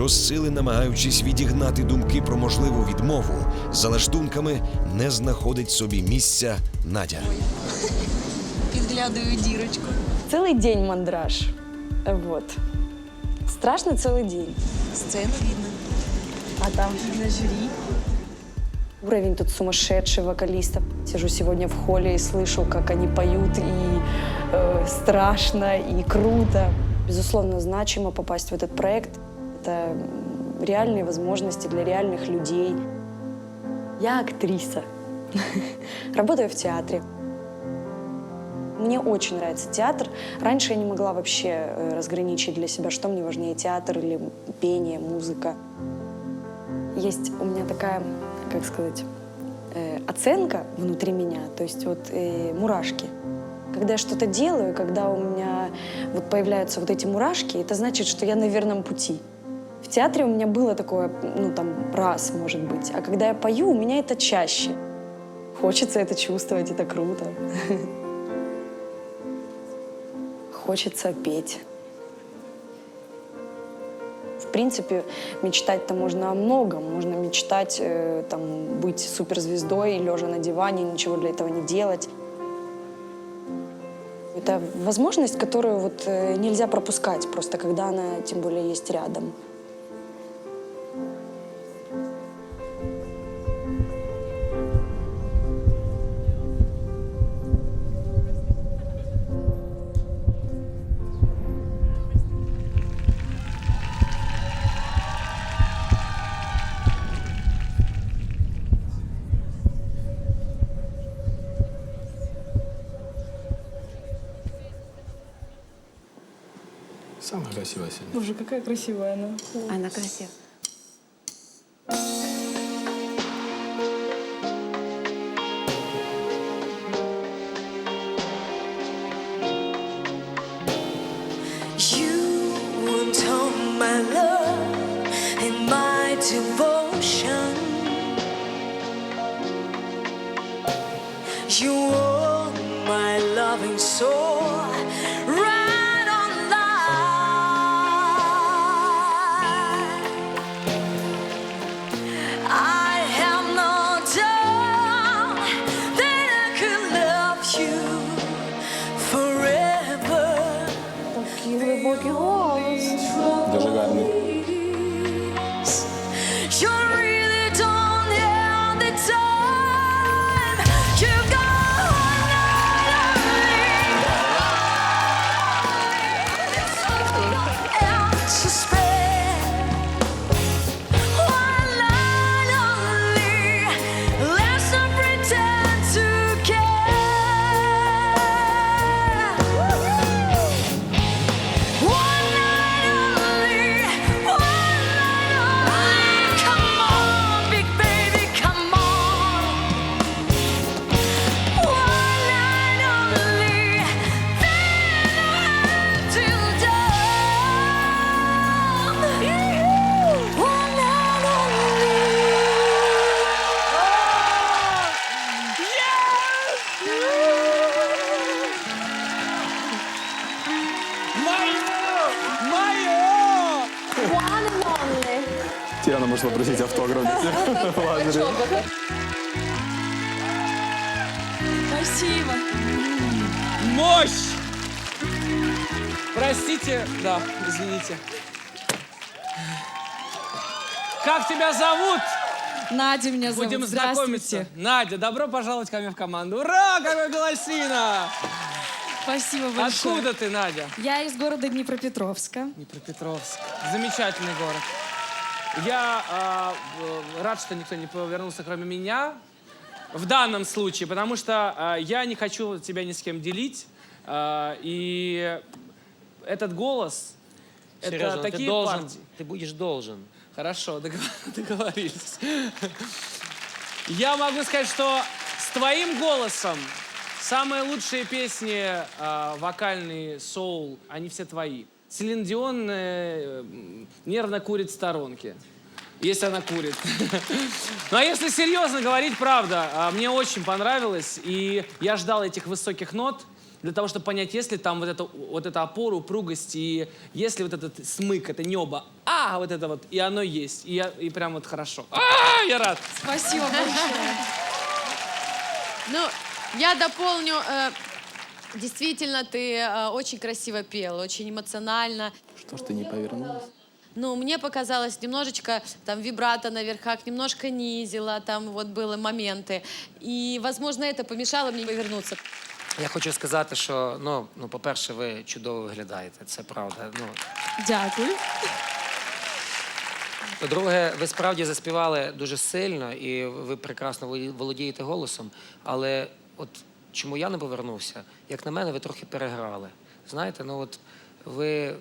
щосили намагаючись відігнати думки про можливу відмову, за лаштунками не знаходить собі місця Надя. Підглядаю дірочку. Целый день мандраж. Вот. Страшно целый день. Сцену видно. А там На жюри. уровень тут сумасшедший вокалистов. Сижу сегодня в холле и слышу, как они поют, и э, страшно, и круто. Безусловно, значимо попасть в этот проект. Это реальные возможности для реальных людей. Я актриса. Работаю в театре. Мне очень нравится театр. Раньше я не могла вообще э, разграничить для себя, что мне важнее, театр или пение, музыка. Есть у меня такая, как сказать, э, оценка внутри меня, то есть вот э, мурашки. Когда я что-то делаю, когда у меня вот появляются вот эти мурашки, это значит, что я на верном пути. В театре у меня было такое, ну там, раз, может быть. А когда я пою, у меня это чаще. Хочется это чувствовать, это круто. Хочется петь. В принципе, мечтать-то можно о многом. Можно мечтать э, там, быть суперзвездой, лежа на диване, ничего для этого не делать. Это возможность, которую вот э, нельзя пропускать, просто когда она тем более есть рядом. Самая красивая сегодня. Боже, какая красивая она. Она красивая. You all my love and my devotion. mycket Тиана может попросить автограф. Лазарев. Спасибо. Мощь! Простите, да, извините. Как тебя зовут? Надя меня зовут. Будем Здравствуйте. знакомиться. Надя, добро пожаловать ко мне в команду. Ура, какой голосина! Спасибо большое. Откуда ты, Надя? Я из города Днепропетровска. Днепропетровск. Замечательный город. Я э, рад, что никто не повернулся, кроме меня. В данном случае, потому что а, я не хочу тебя ни с кем делить. а, и этот голос, Сережа, это ну такие ты должен, партии. ты будешь должен. Хорошо, договор- договорились. Я могу сказать, что с твоим голосом самые лучшие песни а, вокальные, соул, они все твои. Селин Дион э, нервно курит в сторонке. Если она курит. Ну а если серьезно говорить, правда, а, мне очень понравилось. И я ждал этих высоких нот. для того, чтобы понять, есть ли там вот, это, вот эта опора, упругость, и если вот этот смык, это небо, а, вот это вот, и оно есть, и, я, и прям вот хорошо. А, я рад. Спасибо большое. Ну, я дополню. э, Действительно, ты э, очень красиво пел, очень эмоционально. Что ж ты не повернулась? Ну, мне показалось, немножечко там вибрато на верхах, немножко низила, там вот были моменты. И, возможно, это помешало мне повернуться. Я хочу сказати, що ну, ну по-перше, ви чудово виглядаєте, це правда. Ну, Дякую. по-друге, ви справді заспівали дуже сильно і ви прекрасно волі- володієте голосом. Але от чому я не повернувся, як на мене, ви трохи переграли. Знаєте, ну от ви.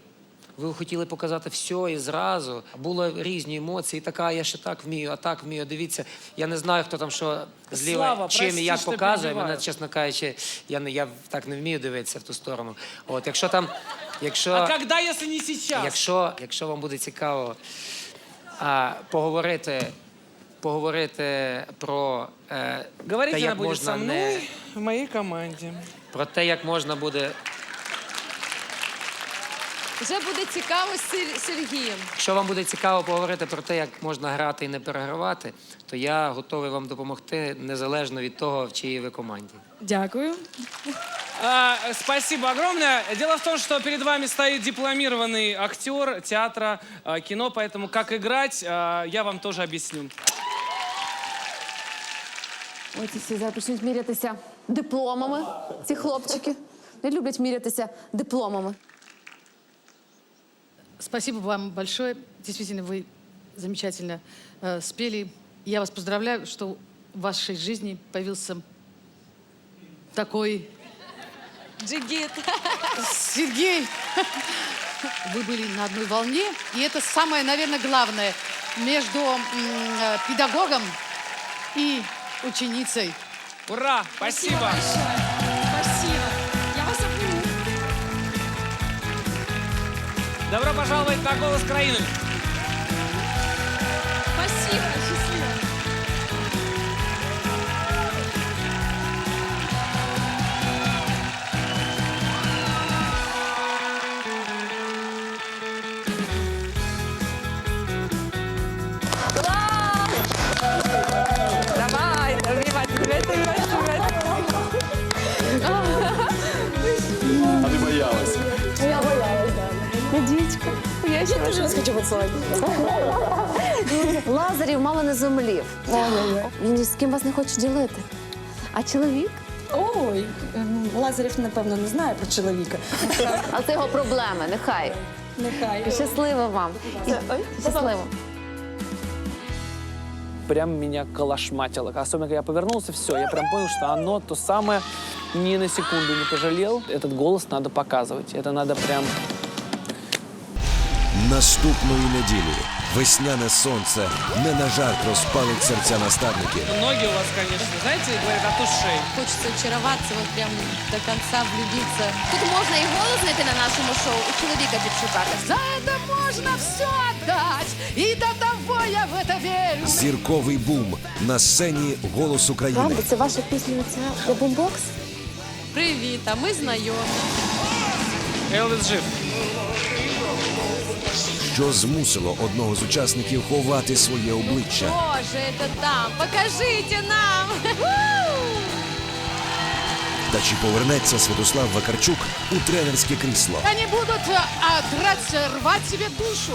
Ви хотіли показати все і зразу. Були різні емоції. Така, я ще так вмію, а так вмію. Дивіться, я не знаю, хто там що зліва Слава, чим і як показує. Мене, чесно кажучи, я, не, я так не вмію дивитися в ту сторону. От, якщо там, якщо... А когда, если не сейчас? Якщо, якщо вам буде цікаво а, поговорити, поговорити про, е, Говорить те, она як будет можна со мной не в моей команде. про те, як можна буде. Вже буде цікаво з Сер- Сергієм. Якщо вам буде цікаво поговорити про те, як можна грати і не перегравати, то я готовий вам допомогти незалежно від того, в чиїй ви команді. Дякую. А, спасибо огромное. Дело в том, что перед вами стоит дипломированный актер театра, а, кино, поэтому как играть, а, я вам тоже объясню. Ой, ці всі зараз почнуть мірятися дипломами. Ці хлопчики не люблять мірятися дипломами. Спасибо вам большое. Действительно, вы замечательно э, спели. Я вас поздравляю, что в вашей жизни появился такой Джигіт. Сергей. Вы были на одной волне, и это самое, наверное, главное между м, э, педагогом и ученицей. Ура! Спасибо! большое. Спасибо. Я вас обниму. Добро пожаловать на «Голос Краины». да. Надічка. Я ще теж вас хочу поцілувати. Лазарів мало не зумлів. Він ні з ким вас не хоче ділити. А чоловік? Ой, ем, Лазарів, напевно, не знає про чоловіка. А це його проблеми. Нехай. Нехай. Щасливо вам. І щасливо. прям меня колошматило. Особенно, когда я повернулся, все, я прям понял, что оно то самое, ни на секунду не пожалел. Этот голос надо показывать. Это надо прям Наступної неділі весняне сонце не на жарт розпалить серця наставників. Ноги у вас, конечно, знаете, говорят, от ушей. Хочеться очаруватися, от прям до кінця влюбитися. Тут можна і голос знайти на нашому шоу, і чоловіка підшукати. За это можно все отдать, и до того я в это верю. Зірковий бум на сцені Голос України. Правда, це ваша пісня ця для бумбокс? Привіт, а ми знайомі. Элвис жив. Що змусило одного з учасників ховати своє обличчя. Боже, это там. Покажите нам. Та чи повернеться Святослав Вакарчук у тренерське крісло? Они будут э, а, драть, рвать себе душу.